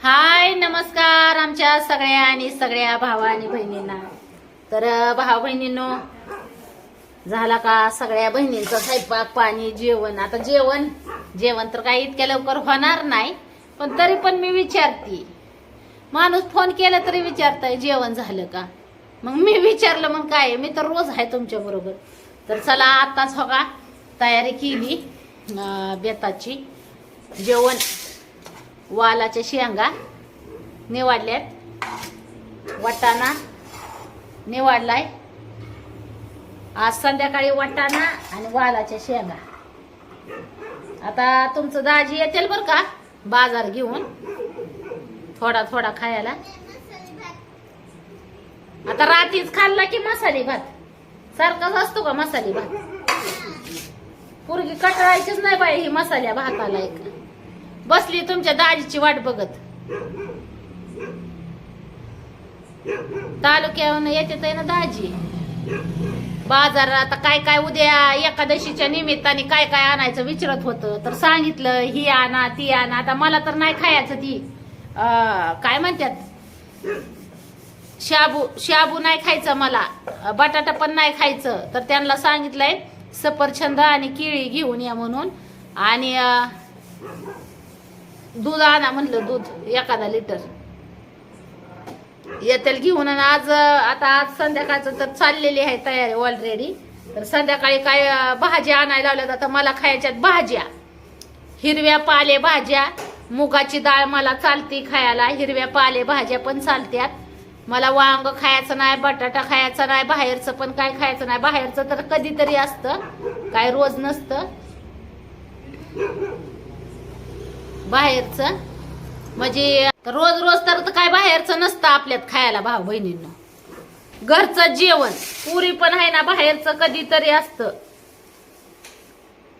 हाय नमस्कार आमच्या सगळ्या आणि सगळ्या भावा आणि बहिणींना. तर भावा बहिणींनो झाला का सगळ्या बहिणींचा स्वयंपाक पाणी जेवण? आता जेवण जेवण तर काही इतक्या लवकर होणार नाही पण तरी पण मी विचारते. माणूस फोन केला तरी विचारताय जेवण झालं का? मग मी विचारलं मग काय? मी तर रोज आहे तुमच्या बरोबर. तर चला आताच हो का तयारी केली बेताची. जेवण वालाच्या शेंगा निवाडल्यात. वाटाणा निवाडलाय. आज संध्याकाळी वाटाणा आणि वालाच्या शेंगा. आता तुमचं दाजी येतील बर का? बाजार घेऊन. थोडा थोडा खायला. आता रात्रीच खाल्ला की मसाले भात? सारखाच असतो का मसाले भात? पोरगी कटाळायचीच नाही बाई ही मसाल्या भाताला एक. बसली तुमच्या दाजीची वाट बघत. तालुक्याहून येते ना दाजी. बाजार आता काय काय उद्या एकादशीच्या निमित्ताने काय काय आणायचं विचारत होतं. तर सांगितलं ही आणा ती आणा. आता मला तर नाही खायचं ती. काय म्हणतात? शाबू शाबू नाही खायचं मला. बटाटा पण नाही खायचं. तर त्यांना सांगितलंय सफरछंद आणि केळी घेऊन या म्हणून. आणि दूध आणा म्हणलं दूध एखादा लिटर येतील घेऊन आणि आज आता आज संध्याकाळचं तर चाललेली आहे तयारी ऑलरेडी तर संध्याकाळी काय भाज्या आणायला लावल्या आता मला खायच्यात भाज्या. हिरव्या पाले भाज्या. मुगाची डाळ मला चालती खायला हिरव्या पाले भाज्या पण चालत्यात. मला वांग खायचं नाही बटाटा खायचा नाही बाहेरचं पण काय खायचं नाही. बाहेरचं तर कधीतरी असतं काय रोज नसतं. बाहेरचं. म्हणजे रोज रोज तर काय बाहेरचं नसतं आपल्यात खायला भाऊ बहिणींना. घरचं जेवण पुरी पण आहे ना बाहेरचं कधीतरी असतं.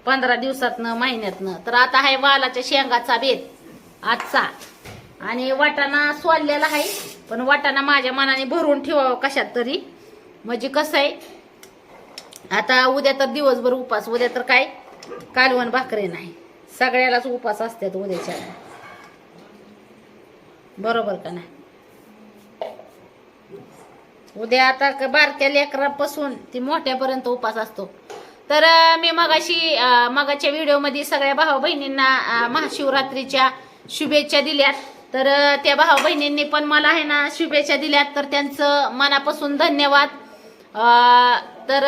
पंधरा दिवसातनं महिन्यातनं. तर आता आहे वालाच्या शेंगाचा बेत आजचा. आणि वाटाणा सोललेला आहे. पण वाटाणा माझ्या मनाने भरून ठेवावं कशात तरी. म्हणजे कसं आहे आता उद्या तर दिवसभर उपास उद्या तर काय? कालवण भाकरे नाही. सगळ्यालाच उपास असतात उद्याच्या. बरोबर का नाही? उद्या आता बारक्या लेकरापासून ती मोठ्यापर्यंत उपास असतो. तर मी मगाशी मगाच्या व्हिडिओमध्ये सगळ्या भाऊ बहिणींना महाशिवरात्रीच्या शुभेच्छा दिल्यात. तर त्या भाऊ बहिणींनी पण मला आहे ना शुभेच्छा दिल्यात. तर त्यांचं मनापासून धन्यवाद. तर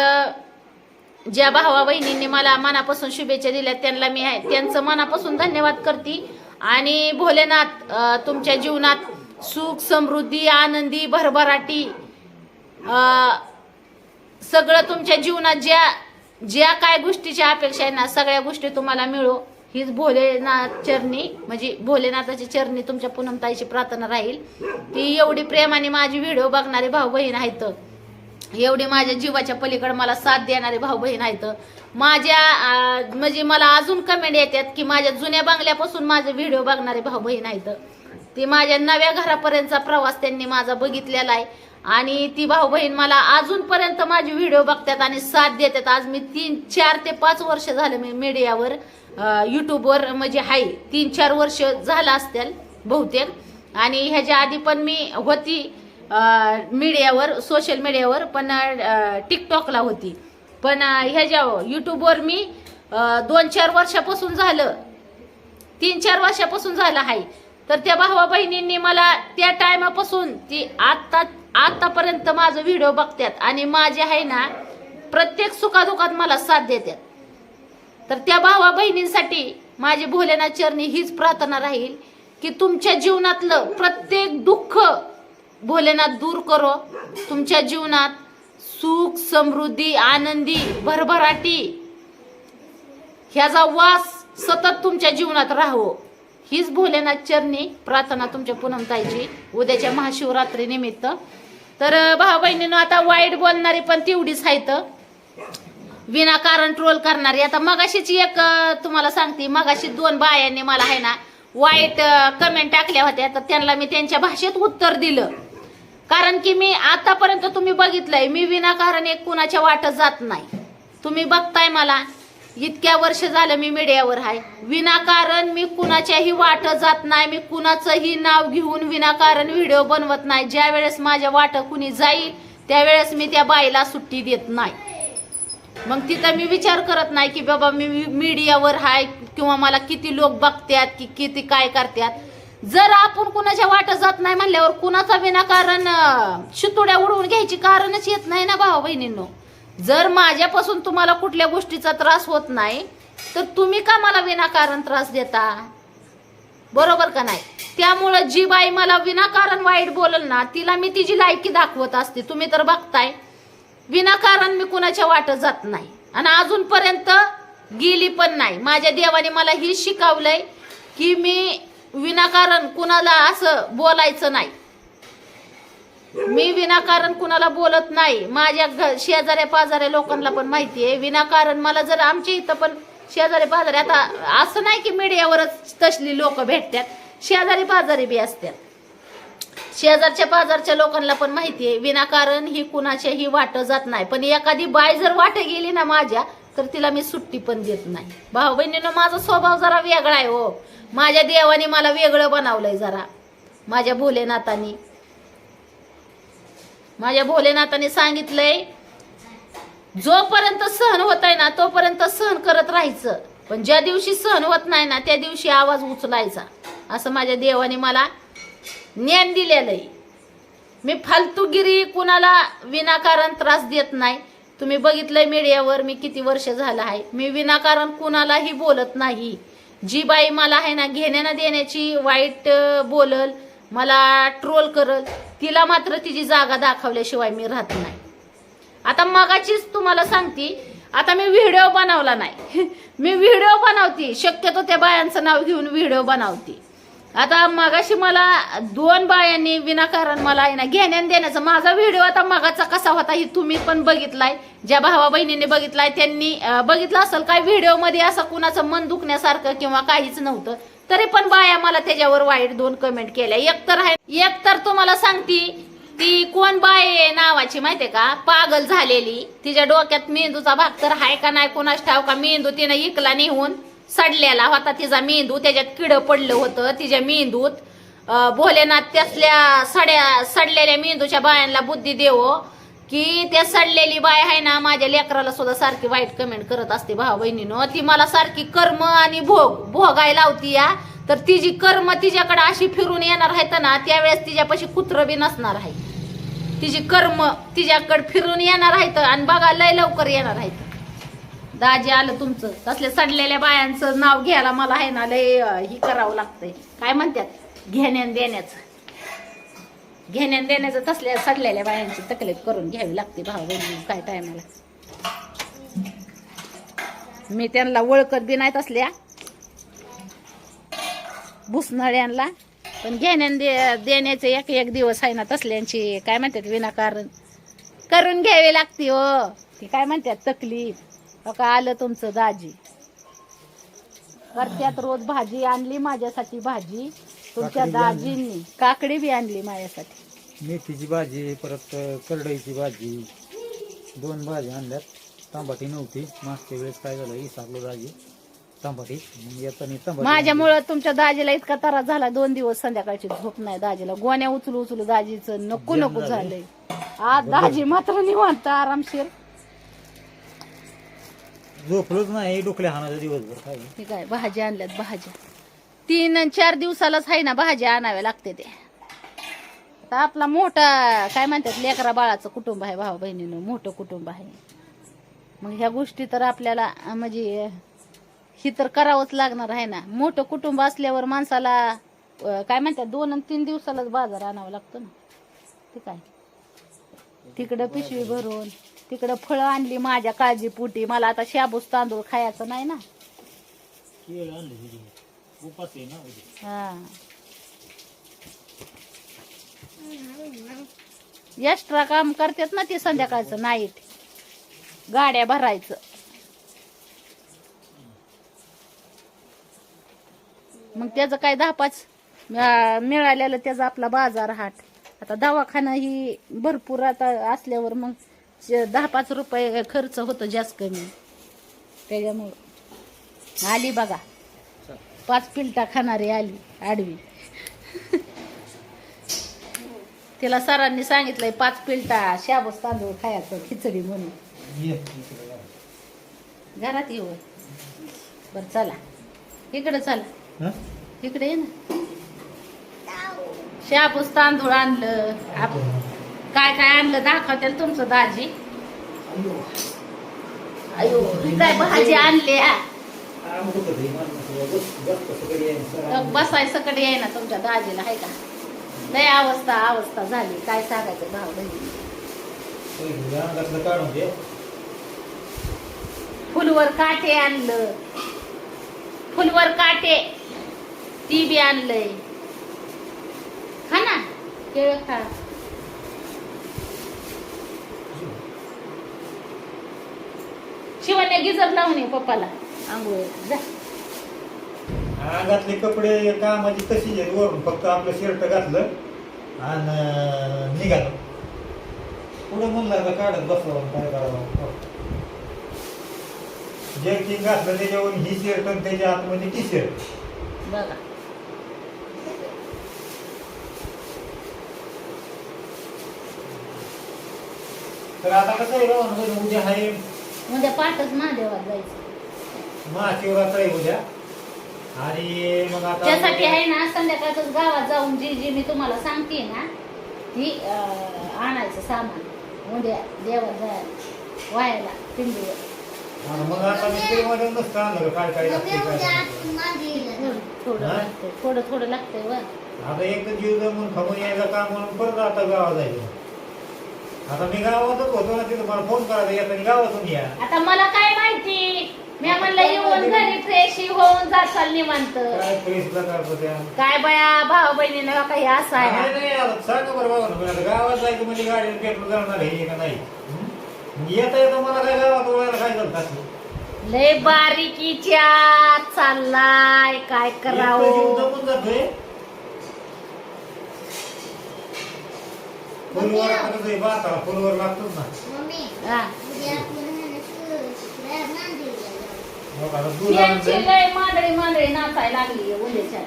ज्या भावा बहिणींनी मला मनापासून शुभेच्छा दिल्या त्यांना मी आहे. त्यांचं मनापासून धन्यवाद करते. आणि भोलेनाथ तुमच्या जीवनात सुख समृद्धी आनंदी भरभराटी सगळं तुमच्या जीवनात ज्या ज्या काय गोष्टीच्या अपेक्षा आहे ना सगळ्या गोष्टी तुम्हाला मिळो. हीच भोलेनाथ चरणी म्हणजे भोलेनाथाची चरणी तुमच्या पूनमताईची प्रार्थना राहील. ती एवढी प्रेमाने माझी व्हिडिओ बघणारे भाऊ बहीण आहेत. एवढे माझ्या जीवाच्या पलीकडे मला साथ देणारे भाऊ बहीण आहेत. माझ्या म्हणजे मला अजून कमेंट येतात की माझ्या जुन्या बंगल्यापासून माझे व्हिडिओ बघणारे भाऊ बहीण आहेत. ती माझ्या नव्या घरापर्यंतचा प्रवास त्यांनी माझा बघितलेला आहे. आणि ती भाऊ बहीण मला अजूनपर्यंत माझे व्हिडिओ बघतात आणि साथ देतात. आज मी तीन चार ते पाच वर्ष झालं मी मीडियावर युट्यूबवर म्हणजे हाय तीन चार वर्ष झालं असतील बहुतेक. आणि ह्याच्या आधी पण मी होती. मीडियावर सोशल मीडियावर पण टिकटॉकला होती. पण ह्या ज्या यूट्यूबवर मी दोन चार वर्षापासून झालं. तीन चार वर्षापासून झालं आहे तर त्या भावा बहिणींनी मला त्या टायमापासून ती आत्ता आत्तापर्यंत माझं व्हिडिओ बघतात आणि माझे आहे ना प्रत्येक सुखादुखात मला साथ देतात तर त्या भावा बहिणींसाठी माझी भोलेनाथ चरणी हीच प्रार्थना राहील की तुमच्या जीवनातलं प्रत्येक दुःख भोलेनाथ दूर करो. तुमच्या जीवनात सुख समृद्धी आनंदी भरभराटी ह्याचा वास सतत तुमच्या जीवनात राहावं हीच भोलेनाथ चरणी प्रार्थना तुमच्या पुनमताईची उद्याच्या महाशिवरात्री निमित्त. तर भाऊ बहिणीनं आता वाईट बोलणारी पण तेवढीच आहेत. विनाकारण ट्रोल करणारी. आता मगाशीच एक तुम्हाला सांगते मगाशी दोन बायांनी मला आहे ना वाईट कमेंट टाकल्या होत्या. तर त्यांना मी त्यांच्या भाषेत उत्तर दिलं. कारण की मी आतापर्यंत तुम्ही बघितलंय मी विनाकारण एक कुणाच्या वाटत जात नाही. तुम्ही बघताय मला इतक्या वर्ष झालं मी मीडियावर आहे. विनाकारण मी कुणाच्याही वाट जात नाही मी कुणाचंही नाव घेऊन विनाकारण व्हिडिओ बनवत नाही. ज्या वेळेस माझ्या वाट कुणी जाईल त्यावेळेस मी त्या बाईला सुट्टी देत नाही. मग तिथं मी विचार करत नाही की बाबा मी मीडियावर आहे किंवा मला किती लोक बघतात की किती काय करतात जर आपण कुणाच्या वाट जात नाही म्हणल्यावर कुणाचा विनाकारण शितुड्या उडवून घ्यायची कारणच येत नाही ना भाऊ बहिणींनो? जर माझ्यापासून तुम्हाला कुठल्या गोष्टीचा त्रास होत नाही तर तुम्ही का मला विनाकारण त्रास देता? बरोबर का नाही? त्यामुळं जी बाई मला विनाकारण वाईट बोलल ना तिला मी तिची लायकी दाखवत असते. तुम्ही तर बघताय विनाकारण मी कुणाच्या वाट जात नाही. आणि अजूनपर्यंत गेली पण नाही. माझ्या देवाने मला हे शिकवलंय की मी विनाकारण कुणाला असं बोलायचं नाही. मी विनाकारण कुणाला बोलत नाही. माझ्या घ- शेजाऱ्या पाजाऱ्या लोकांना पण माहिती आहे. विनाकारण मला जर आमच्या इथं पण शेजारी पाजारी आता असं नाही की मीडियावरच तसली लोक भेटतात. शेजारी पाजारी बी असतात. शेजारच्या पाजारच्या लोकांना पण माहिती आहे विनाकारण ही कुणाच्याही वाट जात नाही. पण एखादी बाय जर वाट गेली ना माझ्या तर तिला मी सुट्टी पण देत नाही. भाऊ बहिणीनं माझा स्वभाव जरा वेगळा आहे हो. माझ्या देवाने मला वेगळं बनवलंय जरा. माझ्या भोलेनाथांनी. माझ्या भोलेनाथाने सांगितलंय जोपर्यंत सहन होत आहे ना तोपर्यंत सहन करत राहायचं. पण ज्या दिवशी सहन होत नाही ना त्या दिवशी आवाज उचलायचा. असं माझ्या देवाने मला ज्ञान दिलेलं आहे. मी फालतूगिरी कुणाला विनाकारण त्रास देत नाही. तुम्ही बघितलंय मीडियावर मी किती वर्ष झालं आहे. मी विनाकारण कुणालाही बोलत नाही. जी बाई मला आहे ना घेण्यानं देण्याची वाईट बोलल मला ट्रोल करल तिला मात्र तिची जागा दाखवल्याशिवाय मी राहत नाही. आता मगाचीच तुम्हाला सांगते आता मी व्हिडिओ बनवला नाही. मी व्हिडिओ बनवते शक्यतो त्या बायांचं नाव घेऊन व्हिडिओ बनवते. आता मगाशी मला दोन बायांनी विनाकारण मला आहे ना घेण्यान देण्याचा माझा व्हिडिओ आता मगाचा कसा होता हे तुम्ही पण बघितलाय. ज्या भावा बहिणीने बघितलाय त्यांनी बघितलं असेल काय व्हिडिओमध्ये असं कुणाचं मन दुखण्यासारखं किंवा काहीच नव्हतं. तरी पण बाया मला त्याच्यावर वाईट दोन कमेंट केल्या. एक तर आहे एक तर तुम्हाला सांगती ती कोण बाय आहे नावाची माहितीये का? पागल झालेली. तिच्या डोक्यात मेंदूचा भाग तर हाय का नाही कोणाच ठाव का? मेंदू तिनं इकला निहून सडलेला होता तिचा मेंदू त्याच्यात किड पडलं होतं तिच्या मेंदूत. भोलेनाथ त्यातल्या सड्या सडलेल्या मेंदूच्या बायांना बुद्धी देवो की त्या सडलेली बाय आहे ना माझ्या लेकराला सुद्धा सारखी वाईट कमेंट करत असते भाऊ बहिणीनं. ती मला सारखी कर्म आणि भोग भोगायला लावती या. तर तिची कर्म तिच्याकडे अशी फिरून येणार आहेत ना त्यावेळेस तिच्यापाशी कुत्र बी नसणार आहे तिची कर्म तिच्याकडे फिरून येणार आहेत आणि बघा लय लवकर येणार आहेत. दाजी आलं तुमचं. तसल्या सडलेल्या बायांचं नाव घ्यायला मला आहे ना लय ही करावं लागतंय. काय म्हणतात घेण्यान देण्याचं. घेण्यान देण्याचं तसल्या सडलेल्या बायांची तकलीफ करून घ्यावी लागते भाऊ बहिणी काय टायमाला. मी त्यांना ओळखत बी नाही तसल्या. भुसनाळ्यांना पण घेण्यान दे देण्याचे एक एक दिवस आहे ना तसल्यांची काय म्हणतात विनाकारण. करून घ्यावी लागते हो. ती काय म्हणतात तकलीफ. का आलं तुमचं दाजी? करत्यात रोज भाजी आणली माझ्यासाठी भाजी तुमच्या काकडी बी आणली. दाजींनी. काकडी बी आणली माझ्यासाठी. मेथीची भाजी परत करडईची भाजी दोन भाज्या आणल्यात. तांबाटी नव्हती. मागच्या वेळेस काय झालं इसाकलो भाजी तांबाटी. मग येताना तांबाटी माझ्यामुळं तुमच्या दाजीला इतका त्रास झाला दोन दिवस संध्याकाळची झोप नाही दाजीला. गोण्या उचलू उचलू दाजीचं नको नको? झालंय. आज दाजी मात्र निवांत आरामशीर. झोपलोच नाही डोकल्या हाणाचा दिवसभर काय ठीक आहे भाज्या आणल्यात भाज्या. तीन आणि चार दिवसालाच आहे ना भाज्या आणाव्या लागते ते आता आपला मोठा काय म्हणतात लेकरा बाळाचं कुटुंब आहे भाऊ बहिणीनं मोठं कुटुंब आहे. मग ह्या गोष्टी तर आपल्याला अं, म्हणजे ही तर करावंच लागणार आहे ना. मोठं कुटुंब असल्यावर माणसाला अं, काय म्हणतात दोन आणि तीन दिवसालाच बाजार आणावा लागतो ना. ठीक आहे तिकडं पिशवी भरून. तिकडं फळं आणली माझ्या काळजीपोटी मला आता शाबूस तांदूळ खायचं नाही ना. केळ आणली हिरवी. उपास आहे ना उद्या. हा. एक्स्ट्रा काम करतात ना ते संध्याकाळचं नाईट गाड्या भरायचं. मग त्याचं काय दहा पाच अं, मिळालेलं त्याचा आपला बाजार हाट. आता दवाखाना ही भरपूर आता असल्यावर मग दहा पाच रुपये खर्च होतो जास्त कमी. त्याच्यामुळं. आली बघा. पाच पिलटा खाणारी आली आडवी. तिला सरांनी सांगितलंय पाच पिलटा शाबूस तांदूळ खायचं खिचडी म्हणून. घरात येऊ बर चला. इकडे चला. इकडे ये ना. शाबूस तांदूळ आणलं. आप- काय काय आणलं दाखवतील तुमचं दाजी. अयो ही काय भाजी आणली हा? बसाय सकट आहे ना तुमच्या दाजीला हाय का? लय अवस्था अवस्था झाली. काय सांगायचं भाव काढून दे फुलवर काटे आणलं. फुलवर काटे. ती बी आणलंय. खा ना केळ खा. शिवाने गिजर लावून ये पप्पाला. आंघोळ. जा. अंगातले कपडे कामाची तशी आहेत वरून. फक्त आपलं शर्ट घातलं आणि निघालं. पुढे म्हणलं काढत बसलं काय करावं. जर्किंग घातलं त्याच्यावरून ही शर्ट आणि त्याच्या आतमध्ये टी शर्ट बघा. तर आता कसं आहे उद्या आहे उद्या पाठच महादेवात जायचं. महाशिवरात्र आहे उद्या. आणि मग आता त्यासाठी आहे ना संध्याकाळच गावात जाऊन जी जी मी तुम्हाला सांगते ना ती अं, आणायचं सामान. उद्या देवात जायला. वायाला पिंडीवर. आणि मग आता मी ते मध्ये नसतं आणलं काय काय लागते काय नाही. थोडं हा? लागतंय थोडं थोडं लागतंय वर. आता एक जीव जमून खमून यायचं काम म्हणून परत आता गावात जायचं. आता मी गावातच होतो ना तिथं मला फोन करायचा येताना गावातून या. आता मला काय माहिती? मी म्हणलं येऊन घरी फ्रेश होऊन जाचाल निवांत. काय प्रेसला करतो त्या? काय बया भाऊ बहिणीनं काही असं आहे? नाही, नाही, आता सांगा बरं बाबा ना, आता गावात जायचं म्हणजे गाडीवर पेट्रोल जाणार आहे का नाही? हं? येता येता मला काय गावात वळायला काय झालं लय बारीकीच्या चाललाय काय जीव करावं? जमून जातोय? फुलवर आता कसं आहे भाताला फुलवर लागतोच ना हा. हो का, आता दूध आणलंय. यांची लय मांदळी मांदळी नाचायला लागली उद्याच्या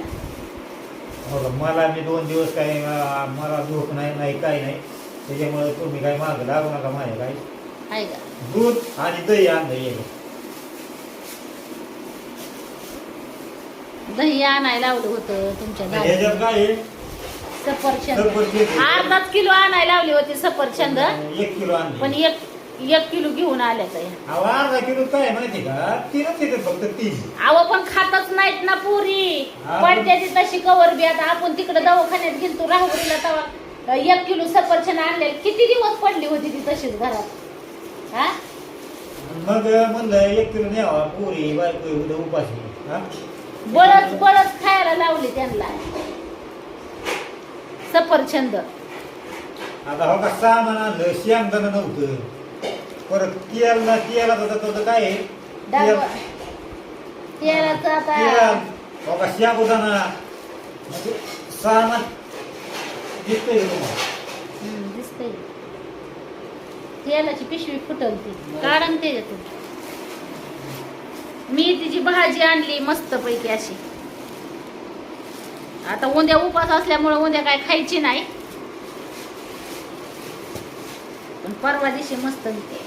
हो का, मला मी दोन दिवस काय अं, मला झोप नाही नाही काय नाही त्याच्यामुळे तुम्ही काय माग लागू नका माझ्या काय आहे का दूध आणि दही आणलं ये दही आणायला लावलं होतं तुमच्या ह्याच्यात दादाने. काय आहे? सफरचंद. अर्धाच किलो आणायला लावली होती सफरचंद एक किलो आणले. पण एक एक किलो घेऊन आल्याच अर्धा किलो काय माहिती का? तीनच फक्त तीन. अहो पण खातच नाहीत ना पुरी. पडते ती तशी कवर बी आता. आपण तिकडे दवाखान्यात गेलतो राहुरीला तवा एक किलो सफरचंद आणले. किती दिवस पडली होती ती तशीच घरात? हा? मग म्हणलं एक किलो न्यावा पोरी बायको उद्या उपाशी. हा? बळच बळच खायला लावली त्यांना. सफरचंद आता हो का सामान आणलं शेंगदाणा नव्हतं. परत तेलला तेला तर काय आहे? तेल- तेलाचं आता हो का साबुदाणा म्हणजे सामान दिसतंय का तुम्हाला? हम्म, दिसतंय. तेलाची पिशवी फुटल ती. काढून त्याच्यातून. मी तिची भाजी आणली मस्त पैकी अशी. आता उद्या उपास असल्यामुळे उद्या काय खायची नाही. पण परवा दिवशी मस्त होते.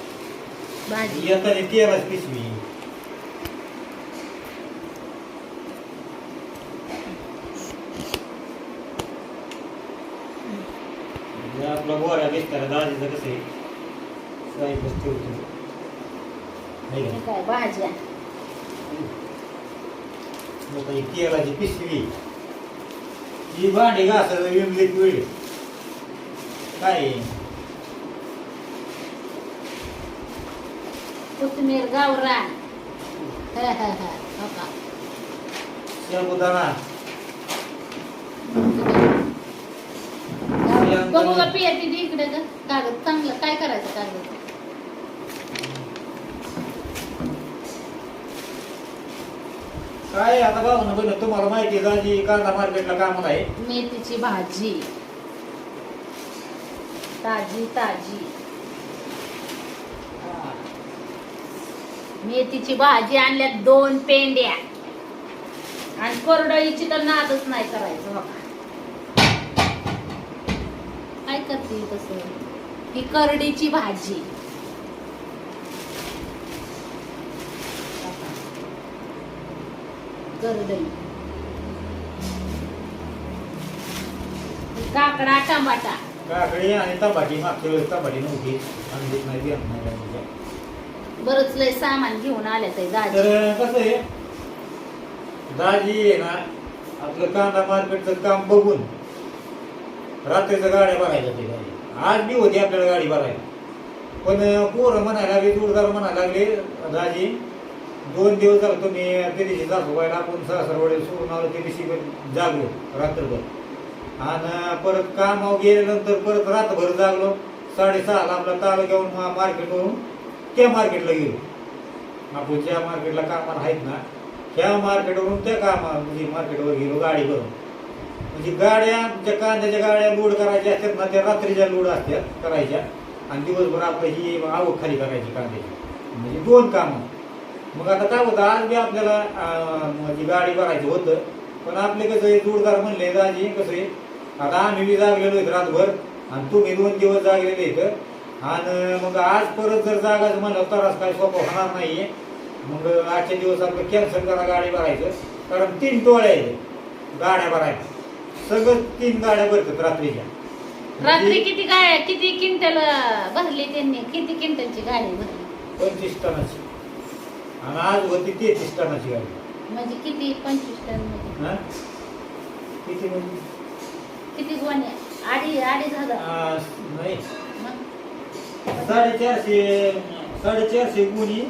भाजी. येताना तेलाच पिशवी. आपलं बोऱ्या बिस्तारा दाजीचं कसं आहे? ठेवतो. हे? काय भाज्या? मग तेलाची पिशवी. ही भांडी घासायला विम लिक्विड काय आहे? कोथिंबीर गावरान हा, हा, हा. हो का? साबुदाणा गावरान. बघू का पिया तिथे इकडे ग कागद चांगलं काय करायचं कागद काय आता बाबा बघ तुम्हाला माहिती आहे दाजी कांदा मार्केटला कामाला आहे? मेथीची भाजी. ताजी ताजी. मेथीची भाजी आणल्यात दोन पेंड्या. आणि कोरडईची तर नादच नाही करायचं बघा. काय करते तसं. ही करडीची भाजी. करडई काकडा टमाटा. काकडी आणि टमाटी मागच्या वेळेस टमाटी नव्हती. आणलीच नाही ती आणणार नाही. बरंच लय सामान घेऊन आले ते दाजी. तर कसं आहे? दाजी आहे ना आपलं कांदा मार्केटचं काम बघून रात्रीचं गाड्या बघायच्या ते गाडी आज बी होती आपल्याला गाडी बघायला. पण पोरं म्हणायला लागले जोरदार म्हणायला लागले दाजी दोन दिवस झालं तुम्ही ते दिवशी दाखवायला आपण सासरवाडी सोडून आलो ते दिवशी जागलो रात्रभर. आणि परत कामावर गेल्यानंतर परत रात्रभर जागलो. साडेसहाला आपला तालुक्याहून मा- मार्केटवरून त्या मार्केटला गेलो. आपण ज्या मार्केटला कामाला आहेत ना त्या मार्केटवरून त्या कामा म्हणजे मार्केटवर गेलो गाडी करून म्हणजे गाड्या ज्या कांद्याच्या गाड्या लोड करायच्या असतात ना त्या रात्रीच्या लोड असतात करायच्या. आणि दिवसभर आपलं ही आवक खाली करायची कांद्याची. म्हणजे दोन कामं. मग आता काय होतं आज बी आपल्याला म्हणजे गाडी भरायचं होतं पण आपले कसं आहे जोरदार म्हणले दाजी कसं आहे आता आम्ही बी जागलेलो आहेत रातभर आणि तुम्ही दोन दिवस जागलेले आहेत. आणि मग आज परत जर जागायचं म्हणलं तर काय सोपं होणार नाहीये. मग आजचे दिवस आपलं कॅन्सल करा गाडी भरायचं. कारण तीन टोळ्या आहेत गाड्या भरायच्या. सगळं तीन गाड्या भरतात रात्रीच्या. रात्री किती गाड्या किती क्विंटल भरली त्यांनी? किती क्विंटलची गाडी भरली? पंचवीस टनाची. आणि आज होती तेहतीस टनाची गाडी? म्हणजे किती? पंचवीस टन हा? किती म्हणजे? किती गोण्या अडी अडीच हजार. आ, नाही. मग? साडेचारशे साडेचारशे गुणी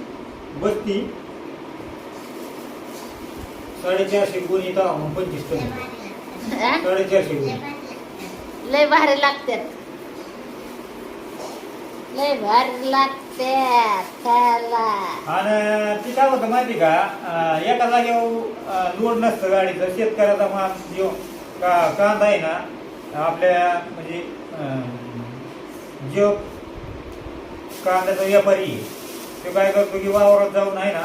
बसती साडेचारशे गुणी तर मग पंचवीस टन. हा? साडेचारशे गुणी. लय भारी लागतात. लय भारी लागते त्याला. आणि ती काय होतं माहिती का? अं, एका जागेवर लोड नसतं गाडीचं. शेतकऱ्याचा माल जो का कांदा आहे ना आपल्या म्हणजे अं, जो कांद्याचा व्यापारी आहे, तो काय करतो की वावरात जाऊन आहे ना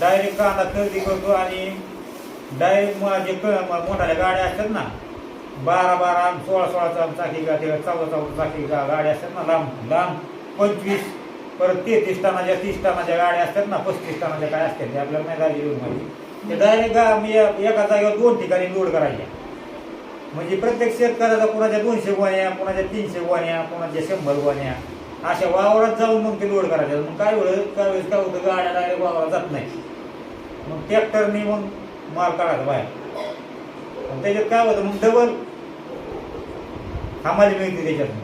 डायरेक्ट कांदा खरेदी करतो आणि डायरेक्ट जे क- मोठाल्या गाड्या असतात ना बारा बारा आणि सोळा सोळा चाकी गा- ते चौदा चौदा चाकी गा- गाड्या असतात ना लांब लांब. पंचवीस परत तेहतीस टनाच्या तीस टनाच्या गाड्या असतात ना पस्तीस टनाच्या काय असतात ते आपल्याला नाही गाडी येऊन माहिती ते डायरेक्ट म्हणजे एका जागेवर दोन ठिकाणी लोड करायच्या. म्हणजे प्रत्येक शेतकऱ्याचा कुणाच्या दोनशे गोण्या कुणाच्या तीनशे गोण्या कुणाच्या शंभर गोण्या अशा वावरात जाऊन मग ते लोड करायच्या मग काय वेळ काय वेळेस काय होतं गाड्या डायरेक्ट वावरात जात नाही मग ट्रॅक्टरने मग माल काढायचा बाहेर. त्याच्यात काय होतं मग डबल हमाली मिळते त्याच्यातून.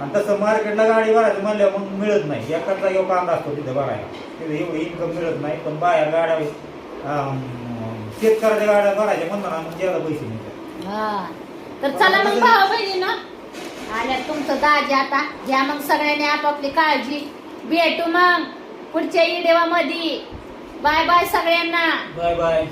आणि तसं मार्केटला गाडी भरायचं म्हणल्यावर मग मिळत नाही. एकाच जागेवर कांदा असतो तिथं भरायला. तिथं एवढं इन्कम मिळत नाही पण बाहेर गाड्या शेतकऱ्याच्या गाड्या भरायच्या म्हणतो ना मग ज्यादा पैसे मिळतात. तर चला मग भाऊ बहिणी ना आल्या तुमचं दाजी आता. घ्या मग सगळ्यांनी आपापली काळजी. भेटू मग पुढच्या इडेवा मध्ये बाय बाय सगळ्यांना. Bye bye.